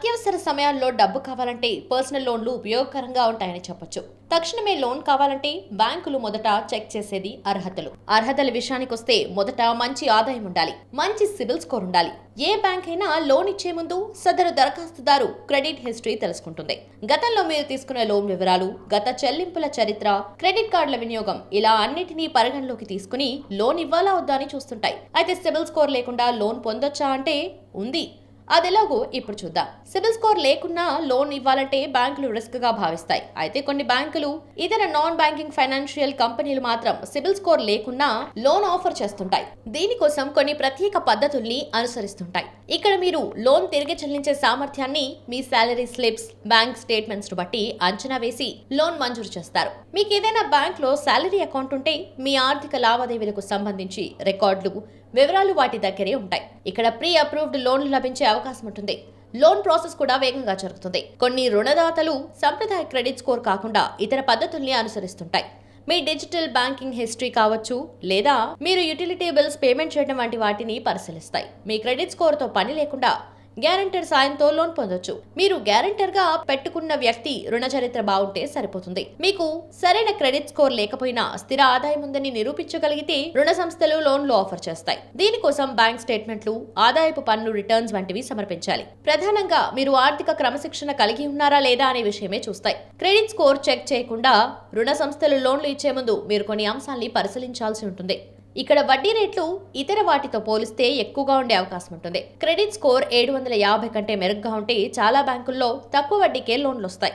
అత్యవసర సమయాల్లో డబ్బు కావాలంటే పర్సనల్ లోన్లు ఉపయోగకరంగా ఉంటాయని చెప్పొచ్చు. తక్షణమే లోన్ కావాలంటే బ్యాంకులు మొదట చెక్ చేసేది అర్హతలు. అర్హతల విషయానికొస్తే మొదట మంచి ఆదాయం ఉండాలి. మంచి సిబిల్ స్కోర్ ఉండాలి. ఏ బ్యాంక్ అయినా లోన్ ఇచ్చే ముందు సదరు దరఖాస్తుదారు క్రెడిట్ హిస్టరీ తెలుసుకుంటుంది. గతంలో మీరు తీసుకున్న లోన్ వివరాలు గత చెల్లింపుల చరిత్ర క్రెడిట్ కార్డుల వినియోగం ఇలా అన్నిటినీ పరిగణలోకి తీసుకుని లోన్ ఇవ్వాలా వద్దా అని చూస్తుంటాయి. అయితే సిబిల్ స్కోర్ లేకుండా లోన్ పొందొచ్చా అంటే ఉంది. అదెలాగో ఇప్పుడు చూద్దాం. సిబిల్ స్కోర్ లేకున్నా లోన్ ఇవ్వాలంటే బ్యాంకులు రిస్క్గా భావిస్తాయి. అయితే కొన్ని బ్యాంకులు ఇతర నాన్ బ్యాంకింగ్ ఫైనాన్షియల్ కంపెనీలు మాత్రం సిబిల్ స్కోర్ లేకున్నా లోన్ ఆఫర్ చేస్తుంటాయి. దీనికోసం కొన్ని ప్రత్యేక పద్ధతుల్ని అనుసరిస్తుంటాయి. ఇక్కడ మీరు లోన్ తిరిగి చెల్లించే సామర్థ్యాన్ని మీ శాలరీ స్లిప్స్ బ్యాంక్ స్టేట్మెంట్స్ బట్టి అంచనా వేసి లోన్ మంజూరు చేస్తారు. మీకు ఏదైనా బ్యాంక్లో శాలరీ అకౌంట్ ఉంటే మీ ఆర్థిక లావాదేవీలకు సంబంధించి రికార్డులు వివరాలు వాటి దగ్గరే ఉంటాయి. ఇక్కడ ప్రీ అప్రూవ్డ్ లోన్లు లభించే అవకాశం ఉంటుంది. లోన్ ప్రాసెస్ కూడా వేగంగా జరుగుతుంది. కొన్ని రుణదాతలు సంప్రదాయ క్రెడిట్ స్కోర్ కాకుండా ఇతర పద్ధతుల్ని అనుసరిస్తుంటాయి. మీ డిజిటల్ బ్యాంకింగ్ హిస్టరీ కావచ్చు లేదా మీరు యుటిలిటీ బిల్స్ పేమెంట్ చేయడం వంటి వాటిని పరిశీలిస్తాయి. మీ క్రెడిట్ స్కోర్తో పని లేకుండా గ్యారంటర్ సాయంతో లోన్ పొందొచ్చు. మీరు గ్యారంటర్గా పెట్టుకున్న వ్యక్తి రుణ చరిత్ర బాగుంటే సరిపోతుంది. మీకు సరైన క్రెడిట్ స్కోర్ లేకపోయినా స్థిర ఆదాయం ఉందని నిరూపించగలిగితే రుణ సంస్థలు లోన్లు ఆఫర్ చేస్తాయి. దీనికోసం బ్యాంక్ స్టేట్మెంట్లు ఆదాయపు పన్ను రిటర్న్స్ వంటివి సమర్పించాలి. ప్రధానంగా మీరు ఆర్థిక క్రమశిక్షణ కలిగి ఉన్నారా లేదా అనే విషయమే చూస్తాయి. క్రెడిట్ స్కోర్ చెక్ చేయకుండా రుణ సంస్థలు లోన్లు ఇచ్చే ముందు మీరు కొన్ని అంశాల్ని పరిశీలించాల్సి ఉంటుంది. ఇక్కడ వడ్డీ రేట్లు ఇతర వాటితో పోలిస్తే ఎక్కువగా ఉండే అవకాశం ఉంటుంది. క్రెడిట్ స్కోర్ ఏడు వందల యాభై కంటే మెరుగ్గా ఉంటే చాలా బ్యాంకుల్లో తక్కువ వడ్డీకే లోన్లు వస్తాయి.